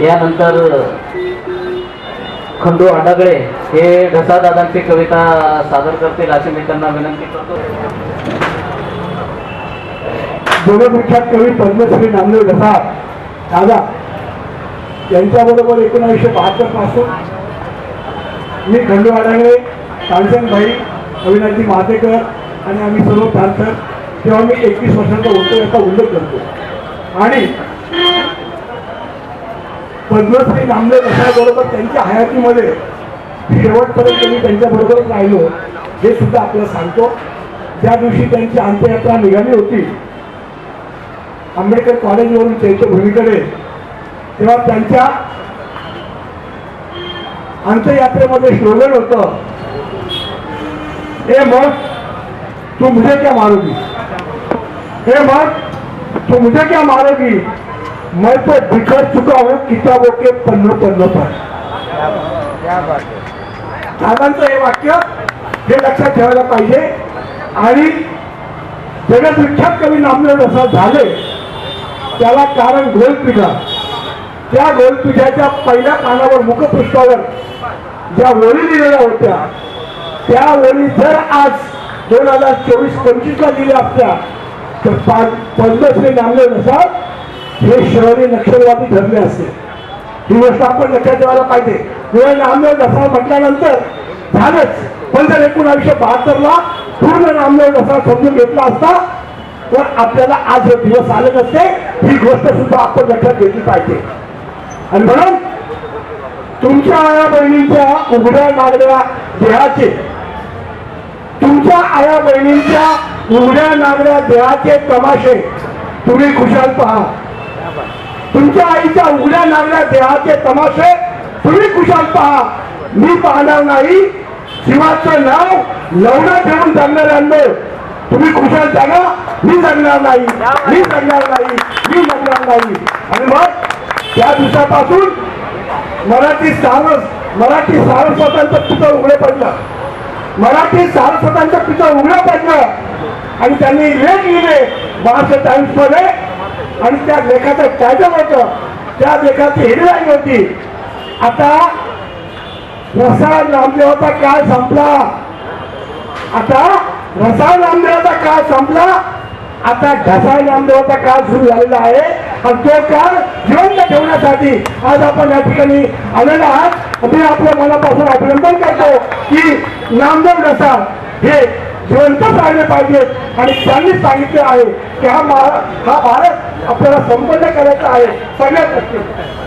यानंतर खंडू आडागळे हे ढसादादांची कविता सादर करतील अशी मी त्यांना विनंती करतो. जगविख्यात कवी पद्मश्री नामदेव ढसा दादा यांच्याबरोबर एकोणावीसशे बहात्तरपासून मी खंडू आढाळे तानसेन भाई अविनाशजी महातेकर आणि आम्ही सर्व प्रार्थक तेव्हा मी एकवीस वर्षांचा होतो याचा उल्लेख करतो. आणि पद्मश्री नामदेव ढसाळबरोबर त्यांच्या हयातीमध्ये शेवटपर्यंत मी त्यांच्याबरोबरच राहिलो हे सुद्धा आपल्याला सांगतो. त्या दिवशी त्यांची अंत्ययात्रा निघाली होती आंबेडकर कॉलेजवरून त्यांच्या भूमीकडे तेव्हा त्यांच्या अंत्ययात्रेमध्ये स्लोगन होतं. हे मग तू मुझे क्या मारोगी? हे मग तू मुझे क्या मारोगी? मैं तो बिखर चुका हूँ किताबों के पन्नों पन्नों पर दादांचं हे वाक्य हे लक्षात ठेवायला पाहिजे. आणि जगत विख्यात कवी नामदेव जसा झाले त्याला कारण गोलपीठा. त्या गोलपीठाच्या पहिल्या पानावर मुखपृष्ठावर ज्या ओळी लिहिलेल्या होत्या त्या ओळी जर आज दोन हजार चोवीस पंचवीसला दिल्या असत्या तर पा- पद्मश्री नामदेव हे शहरी नक्षलवादी ठरले असते. ही गोष्ट आपण लक्षात ठेवायला पाहिजे. किंवा नामदेव दसरा म्हटल्यानंतर झालंच. पण जर एकोणावीसशे बहात्तरला पूर्ण नामदेव दसरा समजून घेतला असता तर आपल्याला आज हे दिवस आले नसते. ही गोष्ट सुद्धा आपण लक्षात घेतली पाहिजे. आणि म्हणून तुमच्या आया बहिणींच्या उघड्या नागड्या देहाचे तुमच्या आया बहिणींच्या उघड्या नागड्या देहाचे तमाशे तुम्ही खुशाल पहा. तुमच्या आईच्या उघड्या लागल्या देहाचे तमाशे तुम्ही कुशाल पहा. मी पाहणार नाही. शिवाचं नाव लवणं ठेवून जगणाऱ्यांनो तुम्ही कुशाल जागा मी जगणार नाही. मी जगणार नाही. मी जगणार नाही. आणि मग त्या दिवसापासून मराठी सारस मराठी सारस्वतांचं पितळ उघडे पडलं. मराठी सारस्वतांचं पितळ उघडं पडलं. आणि त्यांनी लेख लिहिले. महाराष्ट्र टाइम्समध्ये आणि त्या लेखाचं टायटल होतं त्या लेखाची हेडलाईन होती. आता रसाळ नामदेवाचा काळ संपला. आता रसाळ नामदेवाचा काळ संपला. आता ढसाळ नामदेवाचा काळ सुरू झालेला आहे. आणि तो काळ जिवंत ठेवण्यासाठी आज आपण या ठिकाणी आलेला आहात. मी आपल्या मनापासून अभिनंदन करतो की नामदेव ढसाळ हे जिवंत राहिले पाहिजेत आणि त्यांनी सांगितले आहे की हा हा भारत आपल्याला संपन्न करायचा आहे. सगळ्यात